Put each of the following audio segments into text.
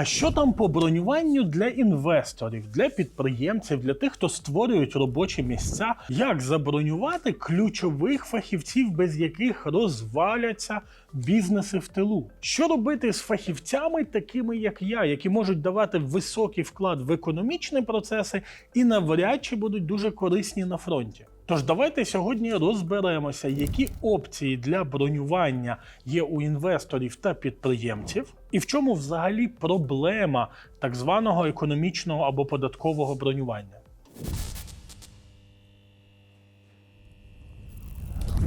А що там по бронюванню для інвесторів, для підприємців, для тих, хто створюють робочі місця? Як забронювати ключових фахівців, без яких розваляться бізнеси в тилу? Що робити з фахівцями, такими як я, які можуть давати високий вклад в економічні процеси і навряд чи будуть дуже корисні на фронті? Тож давайте сьогодні розберемося, які опції для бронювання є у інвесторів та підприємців, і в чому взагалі проблема так званого економічного або податкового бронювання.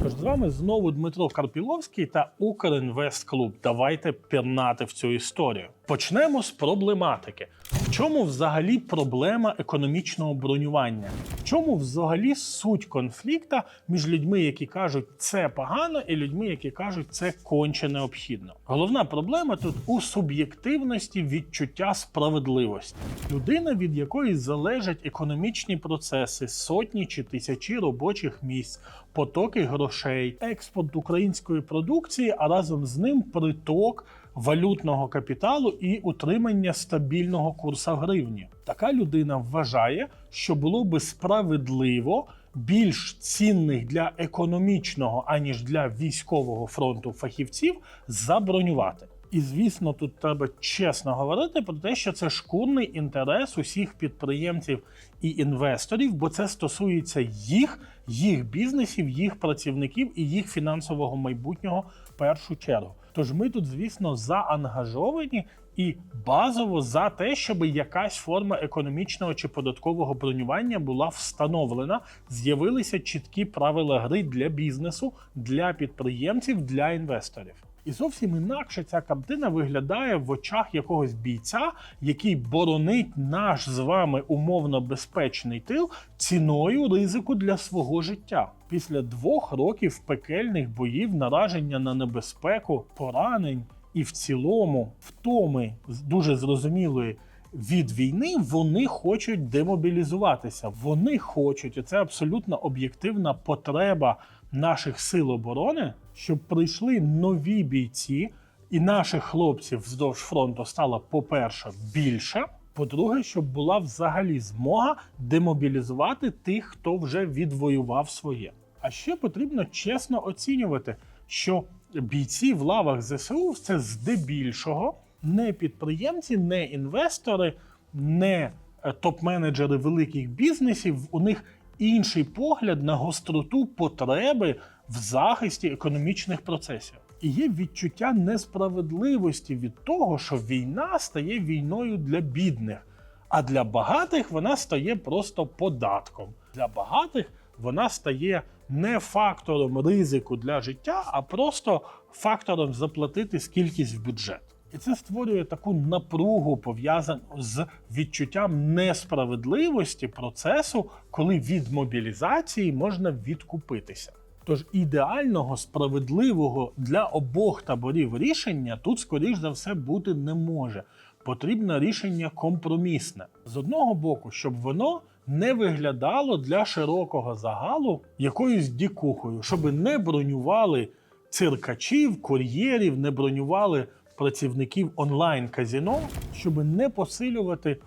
Тож з вами знову Дмитро Карпіловський та Укрінвестклуб. Давайте пірнати в цю історію. Почнемо з проблематики. Чому взагалі проблема економічного бронювання? В чому взагалі суть конфлікта між людьми, які кажуть це погано, і людьми, які кажуть це конче необхідно? Головна проблема тут у суб'єктивності відчуття справедливості. Людина, від якої залежать економічні процеси, сотні чи тисячі робочих місць, потоки грошей, експорт української продукції, а разом з ним приток валютного капіталу і утримання стабільного курсу гривні. Така людина вважає, що було би справедливо більш цінних для економічного аніж для військового фронту фахівців забронювати. І звісно, тут треба чесно говорити про те, що це шкурний інтерес усіх підприємців і інвесторів, бо це стосується їх, їх бізнесів, їх працівників і їх фінансового майбутнього в першу чергу. Тож ми тут, звісно, заангажовані і базово за те, щоб якась форма економічного чи податкового бронювання була встановлена, з'явилися чіткі правила гри для бізнесу, для підприємців, для інвесторів. І зовсім інакше ця картина виглядає в очах якогось бійця, який боронить наш з вами умовно безпечний тил ціною ризику для свого життя. Після двох років пекельних боїв, нараження на небезпеку, поранень і в цілому втоми дуже зрозумілої. Від війни вони хочуть демобілізуватися. Вони хочуть, і це абсолютно об'єктивна потреба наших сил оборони, щоб прийшли нові бійці, і наших хлопців вздовж фронту стало, по-перше, більше. По-друге, щоб була взагалі змога демобілізувати тих, хто вже відвоював своє. А ще потрібно чесно оцінювати, що бійці в лавах ЗСУ це здебільшого не підприємці, не інвестори, не е, топ-менеджери великих бізнесів. У них інший погляд на гостроту потреби в захисті економічних процесів. І є відчуття несправедливості від того, що війна стає війною для бідних, а для багатих вона стає просто податком. Для багатих вона стає не фактором ризику для життя, а просто фактором заплатити скількись в бюджет. І це створює таку напругу пов'язану з відчуттям несправедливості процесу, коли від мобілізації можна відкупитися. Тож ідеального, справедливого для обох таборів рішення тут, скоріш за все, бути не може. Потрібне рішення компромісне. З одного боку, щоб воно не виглядало для широкого загалу якоюсь дікухою, щоб не бронювали циркачів, кур'єрів, не бронювали працівників онлайн-казіно, щоб не посилювати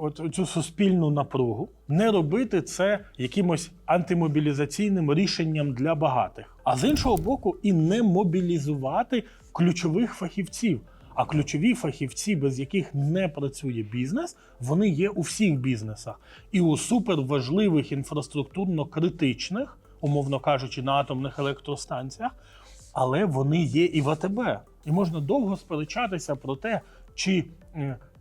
от цю суспільну напругу, не робити це якимось антимобілізаційним рішенням для багатих, а з іншого боку, і не мобілізувати ключових фахівців. А ключові фахівці, без яких не працює бізнес, вони є у всіх бізнесах і у суперважливих інфраструктурно критичних, умовно кажучи, на атомних електростанціях, але вони є і в АТБ. І можна довго сперечатися про те, чи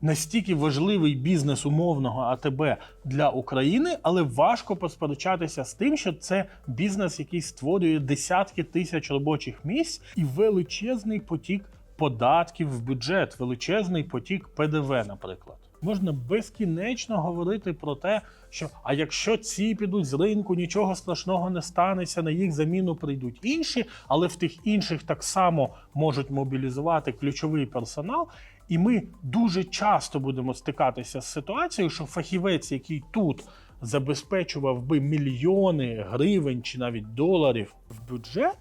настільки важливий бізнес умовного АТБ для України, але важко посперечатися з тим, що це бізнес, який створює десятки тисяч робочих місць і величезний потік податків в бюджет, величезний потік ПДВ, наприклад. Можна безкінечно говорити про те, що а якщо ці підуть з ринку, нічого страшного не станеться, на їх заміну прийдуть інші, але в тих інших так само можуть мобілізувати ключовий персонал. І ми дуже часто будемо стикатися з ситуацією, що фахівець, який тут забезпечував би мільйони гривень чи навіть доларів в бюджет,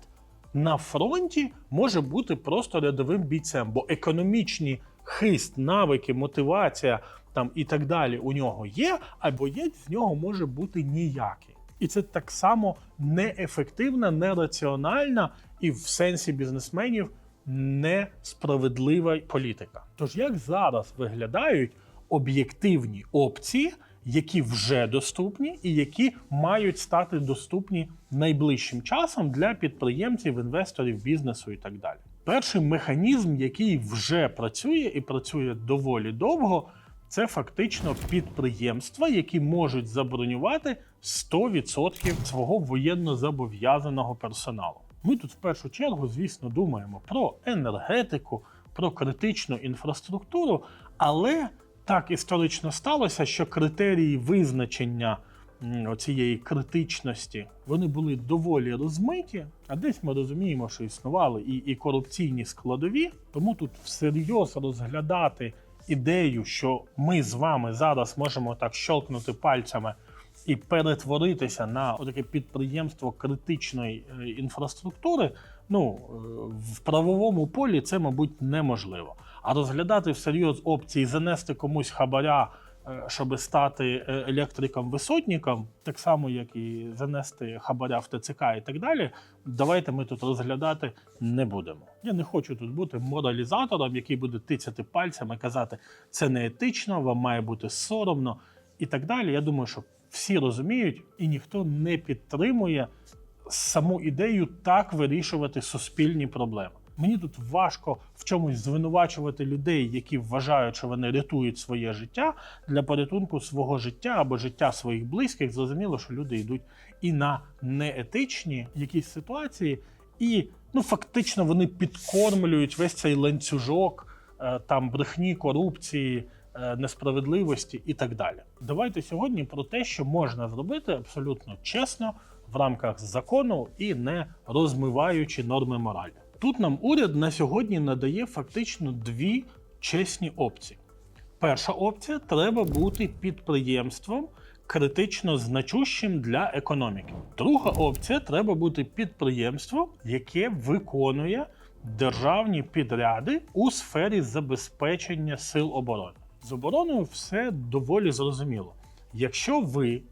на фронті може бути просто рядовим бійцем, бо економічні хист, навики, мотивація там і так далі у нього є, а боєць з нього може бути ніякий. І це так само неефективна, нераціональна і в сенсі бізнесменів несправедлива політика. Тож як зараз виглядають об'єктивні опції, які вже доступні і які мають стати доступні найближчим часом для підприємців, інвесторів, бізнесу і так далі. Перший механізм, який вже працює і працює доволі довго, це фактично підприємства, які можуть забронювати 100% свого воєнно зобов'язаного персоналу. Ми тут в першу чергу, звісно, думаємо про енергетику, про критичну інфраструктуру, але так історично сталося, що критерії визначення цієї критичності вони були доволі розмиті. А десь ми розуміємо, що існували і, і корупційні складові. Тому тут всерйоз розглядати ідею, що ми з вами зараз можемо так щелкнути пальцями і перетворитися на таке підприємство критичної е, інфраструктури. Ну е, в правовому полі це, мабуть, неможливо. А розглядати всерйоз опції занести комусь хабаря, е, щоб стати електриком-висотником, так само як і занести хабаря в ТЦК і так далі. Давайте ми тут розглядати не будемо. Я не хочу тут бути моралізатором, який буде тицяти пальцями, казати, це не етично, вам має бути соромно і так далі. Я думаю, що всі розуміють, і ніхто не підтримує саму ідею так вирішувати суспільні проблеми. Мені тут важко в чомусь звинувачувати людей, які вважають, що вони рятують своє життя для порятунку свого життя або життя своїх близьких. Зрозуміло, що люди йдуть і на неетичні якісь ситуації, і ну фактично вони підкормлюють весь цей ланцюжок е, там брехні, корупції, несправедливості і так далі. Давайте сьогодні про те, що можна зробити абсолютно чесно в рамках закону і не розмиваючи норми моралі. Тут нам уряд на сьогодні надає фактично дві чесні опції. Перша опція треба бути підприємством критично значущим для економіки. Друга опція треба бути підприємством, яке виконує державні підряди у сфері забезпечення сил оборони. З обороною все доволі зрозуміло. Якщо ви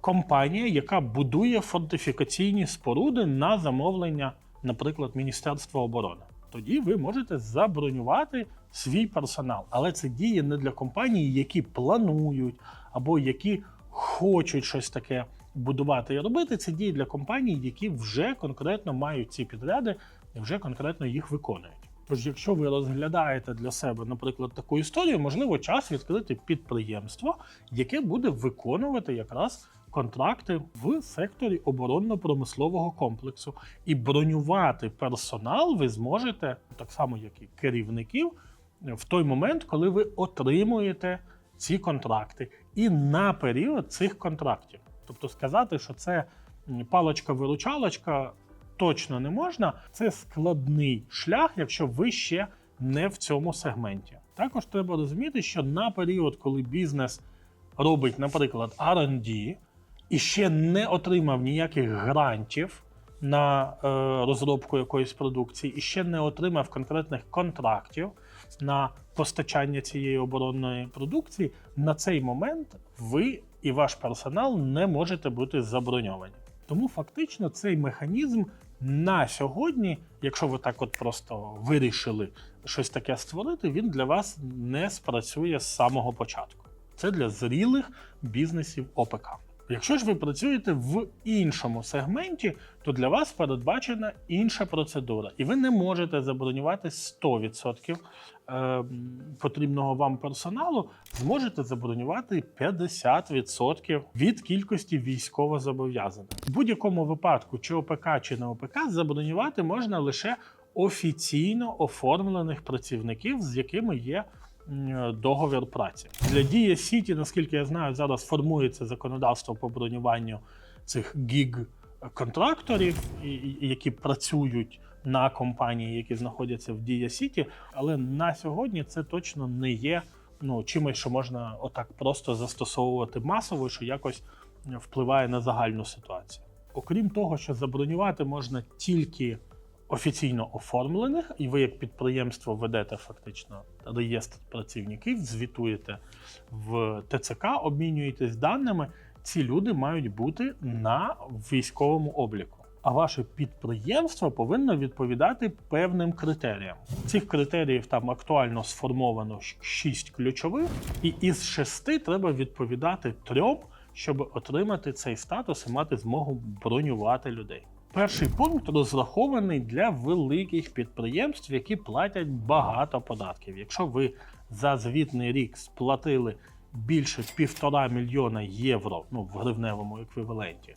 компанія, яка будує фортифікаційні споруди на замовлення, наприклад, Міністерства оборони, тоді ви можете забронювати свій персонал. Але це діє не для компаній, які планують або які хочуть щось таке будувати і робити. Це діє для компаній, які вже конкретно мають ці підряди і вже конкретно їх виконують. Тож, якщо ви розглядаєте для себе, наприклад, таку історію, можливо, час відкрити підприємство, яке буде виконувати якраз контракти в секторі оборонно-промислового комплексу. І бронювати персонал ви зможете, так само як і керівників, в той момент, коли ви отримуєте ці контракти, і на період цих контрактів. Тобто сказати, що це м, паличка-виручалочка точно не можна. Це складний шлях, якщо ви ще не в цьому сегменті. Також треба розуміти, що на період, коли бізнес робить, наприклад, R&D, і ще не отримав ніяких грантів на е, розробку якоїсь продукції, і ще не отримав конкретних контрактів на постачання цієї оборонної продукції, на цей момент ви і ваш персонал не можете бути заброньовані. Тому фактично цей механізм на сьогодні, якщо ви так от просто вирішили щось таке створити, він для вас не спрацює з самого початку. Це для зрілих бізнесів ОПК. Якщо ж ви працюєте в іншому сегменті, то для вас передбачена інша процедура, і ви не можете забронювати 100% е, потрібного вам персоналу, зможете забронювати 50% від кількості військовозобов'язаних. В будь-якому випадку, чи ОПК, чи не ОПК, забронювати можна лише офіційно оформлених працівників, з якими є договір праці. Для дії Сіті, наскільки я знаю, зараз формується законодавство по бронюванню цих гіг контракторів, і- і- які працюють на компанії, які знаходяться в Дія Сіті. Але на сьогодні це точно не є ну, чимось, що можна отак просто застосовувати масово, що якось впливає на загальну ситуацію. Окрім того, що забронювати можна тільки офіційно оформлених, і ви як підприємство ведете фактично реєстр працівників, звітуєте в ТЦК, обмінюєтесь даними. Ці люди мають бути на військовому обліку. А ваше підприємство повинно відповідати певним критеріям. Цих критеріїв там актуально сформовано 6 ключових, і із 6 треба відповідати трьом, щоб отримати цей статус і мати змогу бронювати людей. Перший пункт розрахований для великих підприємств, які платять багато податків. Якщо ви за звітний рік сплатили більше півтора мільйона євро, ну в гривневому еквіваленті,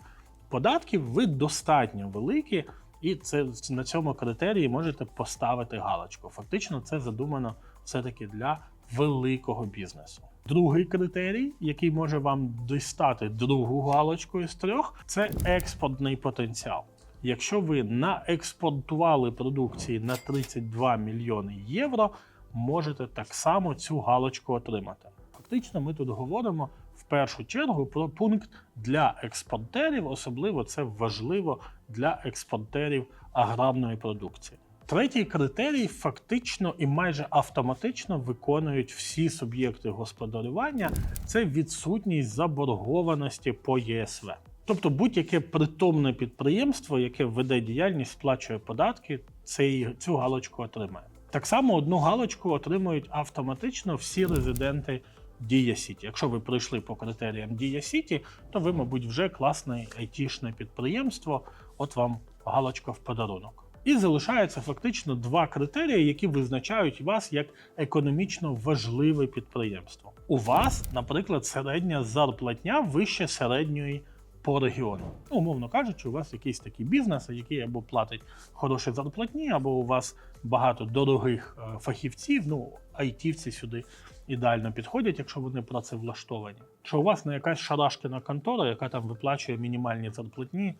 податків, ви достатньо великі, і це на цьому критерії можете поставити галочку. Фактично, це задумано все-таки для великого бізнесу. Другий критерій, який може вам дістати другу галочку із трьох, це експортний потенціал. Якщо ви наекспортували продукції на 32 мільйони євро, можете так само цю галочку отримати. Фактично, ми тут говоримо в першу чергу про пункт для експортерів, особливо це важливо для експортерів аграрної продукції. Третій критерій фактично і майже автоматично виконують всі суб'єкти господарювання це відсутність заборгованості по ЄСВ. Тобто будь-яке притомне підприємство, яке веде діяльність, сплачує податки, цей, цю галочку отримає. Так само одну галочку отримують автоматично всі резиденти Дія Сіті. Якщо ви пройшли по критеріям Дія Сіті, то ви, мабуть, вже класне айтішне підприємство. От вам галочка в подарунок. І залишається фактично два критерії, які визначають вас як економічно важливе підприємство. У вас, наприклад, середня зарплатня вище середньої по регіону. Ну, умовно кажучи, у вас якийсь такий бізнес, який або платить хороші зарплатні, або у вас багато дорогих е, фахівців. Ну, айтівці сюди ідеально підходять, якщо вони працевлаштовані. Що у вас не якась шарашкина контора, яка там виплачує мінімальні зарплатні,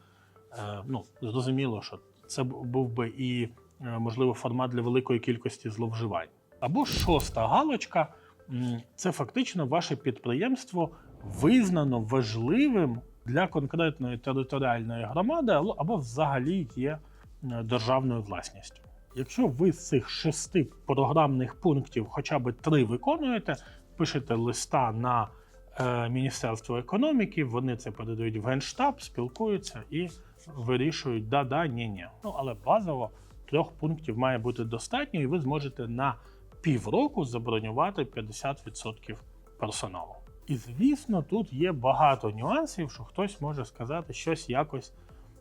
е, ну зрозуміло, що це був би і е, можливо формат для великої кількості зловживань. Або шоста галочка це фактично ваше підприємство визнано важливим для конкретної територіальної громади, або- взагалі є е, державною власністю. Якщо ви з цих шести програмних пунктів хоча б три виконуєте, пишете листа на е, Міністерство економіки, вони це передають в Генштаб, спілкуються і вирішують да-да, ні-ні. Ну але базово трьох пунктів має бути достатньо, і ви зможете на півроку забронювати 50% персоналу. І звісно, тут є багато нюансів, що хтось може сказати щось якось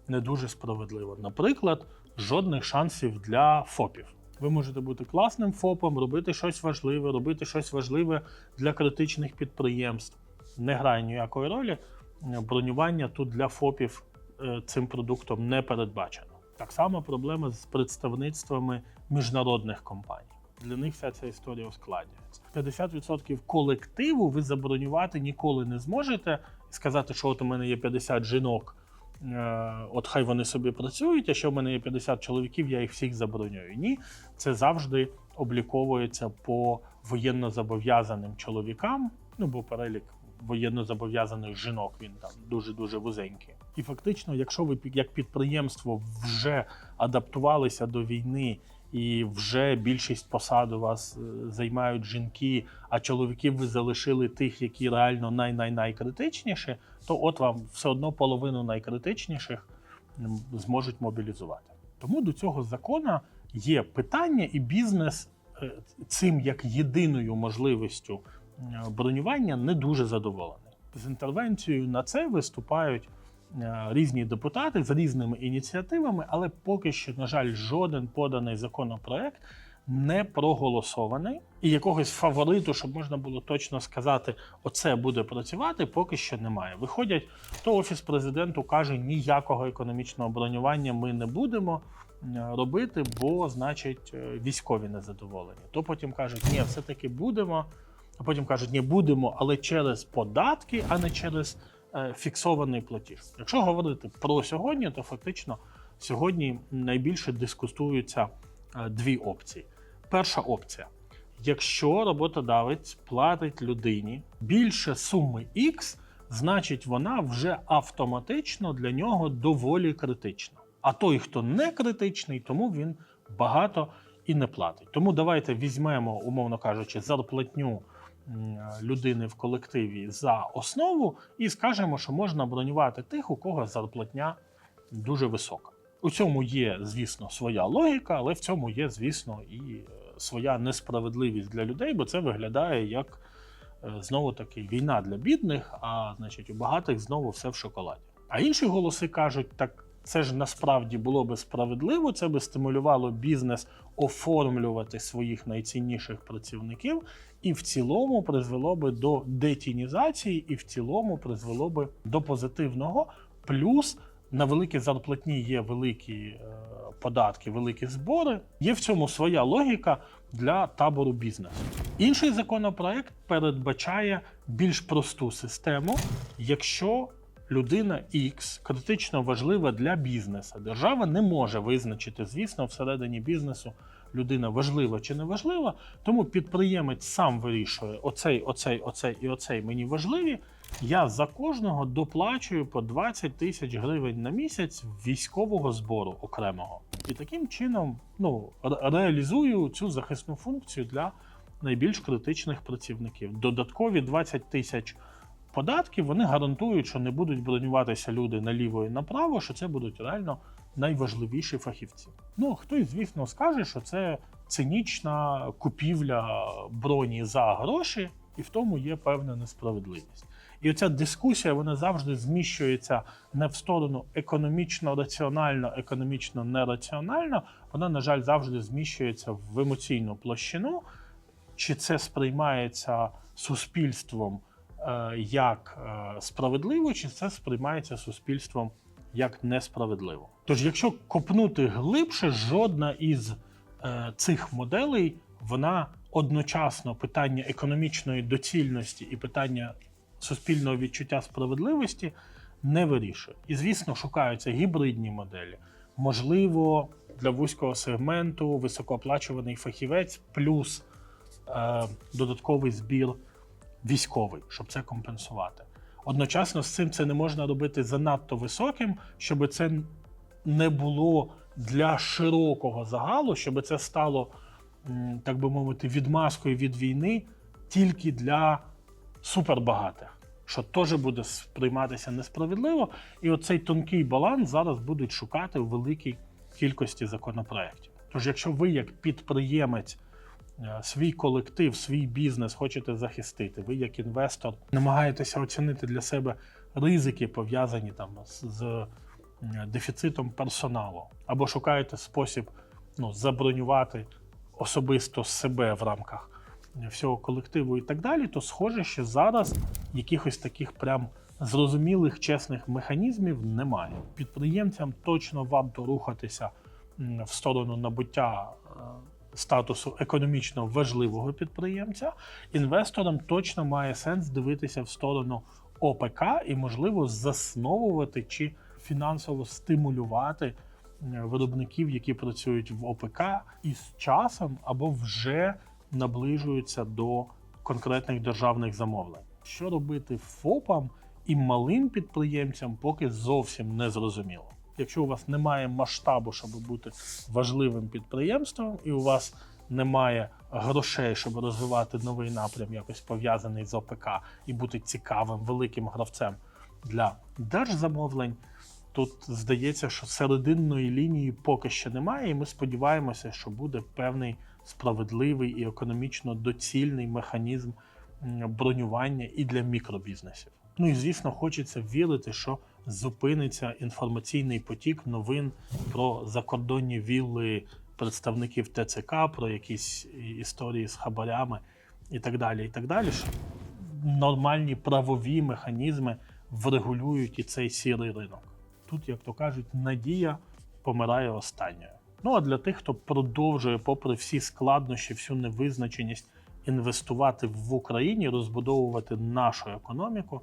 не дуже справедливо. Наприклад, жодних шансів для ФОПів. Ви можете бути класним ФОПом, робити щось важливе, робити щось важливе для критичних підприємств. Не грає ніякої ролі. Бронювання тут для ФОПів е, цим продуктом не передбачено. Так само проблема з представництвами міжнародних компаній. Для них вся ця історія ускладнюється. 50% колективу ви забронювати ніколи не зможете сказати, що от у мене є 50 жінок, е, от хай вони собі працюють, а що в мене є 50 чоловіків, я їх всіх забронюю. Ні, це завжди обліковується по воєнно зобов'язаним чоловікам, ну бо перелік воєнно зобов'язаних жінок він там дуже дуже вузенький. І фактично, якщо ви як підприємство вже адаптувалися до війни. І вже більшість посад у вас е, займають жінки, а чоловіків ви залишили тих, які реально най-най-найкритичніші, то от вам все одно половину найкритичніших зможуть мобілізувати. Тому до цього закону є питання, і бізнес е, цим як єдиною можливістю е, бронювання не дуже задоволений. З інтервенцією на це виступають різні депутати з різними ініціативами, але поки що, на жаль, жоден поданий законопроект не проголосований. І якогось фавориту, щоб можна було точно сказати, оце буде працювати, поки що немає. Виходять, то офіс президенту каже, ніякого економічного бронювання ми не будемо е, робити, бо значить е, військові незадоволені. То потім кажуть, ні, все-таки будемо. А потім кажуть, ні, будемо, але через податки, а не через е, фіксований платіж. Якщо говорити про сьогодні, то фактично сьогодні найбільше дискутуються е, дві опції. Перша опція: якщо роботодавець платить людині більше суми X, значить вона вже автоматично для нього доволі критична. А той, хто не критичний, тому він багато і не платить. Тому давайте візьмемо, умовно кажучи, зарплатню людини в колективі за основу і скажемо, що можна бронювати тих, у кого зарплатня дуже висока. У цьому є, звісно, своя логіка, але в цьому є, звісно, і е, своя несправедливість для людей, бо це виглядає як е, знову таки війна для бідних, а значить, у багатих знову все в шоколаді. А інші голоси кажуть, так це ж насправді було би справедливо, це би стимулювало бізнес оформлювати своїх найцінніших працівників, і в цілому призвело би до детінізації, і в цілому призвело би до позитивного. Плюс на великі зарплатні є великі е, податки, великі збори. Є в цьому своя логіка для табору бізнесу. Інший законопроект передбачає більш просту систему, якщо людина X критично важлива для бізнесу. Держава не може визначити, звісно, всередині бізнесу людина важлива чи не важлива. Тому підприємець сам вирішує: оцей, оцей, оцей і оцей мені важливі. Я за кожного доплачую по 20 тисяч гривень на місяць військового збору окремого. І таким чином ну, реалізую цю захисну функцію для найбільш критичних працівників. Додаткові 20 тисяч податків вони гарантують, що не будуть бронюватися люди наліво і направо, що це будуть реально найважливіші фахівці. Ну хтось, звісно, скаже, що це цинічна купівля броні за гроші, і в тому є певна несправедливість. І оця дискусія вона завжди зміщується не в сторону економічно раціонально, економічно нераціонально. Вона, на жаль, завжди зміщується в емоційну площину. Чи це сприймається суспільством як е, справедливо, чи це сприймається суспільством як несправедливо? Тож, якщо копнути глибше, жодна із е, цих моделей вона одночасно питання економічної доцільності і питання суспільного відчуття справедливості не вирішує. І, звісно, шукаються гібридні моделі. Можливо, для вузького сегменту високооплачуваний фахівець плюс е, додатковий збір військовий, щоб це компенсувати. Одночасно з цим це не можна робити занадто високим, щоб це не було для широкого загалу, щоб це стало, так би мовити, відмазкою від війни тільки для супербагатих, що теж буде сприйматися несправедливо. І оцей тонкий баланс зараз будуть шукати у великій кількості законопроєктів. Тож, якщо ви, як підприємець, свій колектив, свій бізнес хочете захистити, ви як інвестор намагаєтеся оцінити для себе ризики, пов'язані там з, з е, дефіцитом персоналу, або шукаєте спосіб ну, забронювати особисто себе в рамках всього колективу і так далі, то схоже, що зараз якихось таких прям зрозумілих чесних механізмів немає. Підприємцям точно варто рухатися в сторону набуття е, статусу економічно важливого підприємця. Інвесторам точно має сенс дивитися в сторону ОПК і, можливо, засновувати чи фінансово стимулювати е, виробників, які працюють в ОПК, і з часом або вже наближуються до конкретних державних замовлень. Що робити ФОПам і малим підприємцям, поки зовсім не зрозуміло. Якщо у вас немає масштабу, щоб бути важливим підприємством, і у вас немає грошей, щоб розвивати новий напрям, якось пов'язаний з ОПК, і бути цікавим великим гравцем для держзамовлень, тут здається, що серединної лінії поки що немає, і ми сподіваємося, що буде певний справедливий і економічно доцільний механізм бронювання і для мікробізнесів. Ну і звісно, хочеться вірити, що зупиниться інформаційний потік новин про закордонні вілли представників ТЦК, про якісь історії з хабарями і так далі. І так далі. Що нормальні правові механізми врегулюють і цей сірий ринок. Тут, як то кажуть, надія помирає останньою. Ну а для тих, хто продовжує, попри всі складнощі, всю невизначеність, інвестувати в Україні, розбудовувати нашу економіку,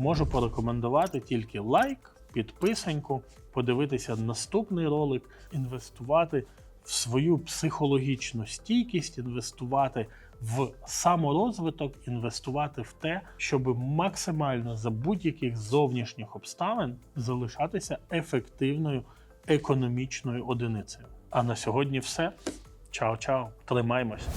можу порекомендувати тільки лайк, підписаньку, подивитися наступний ролик, інвестувати в свою психологічну стійкість, інвестувати в саморозвиток, інвестувати в те, щоб максимально за будь-яких зовнішніх обставин залишатися ефективною економічною одиницею. А на сьогодні все. Чао-чао. Тримаймося.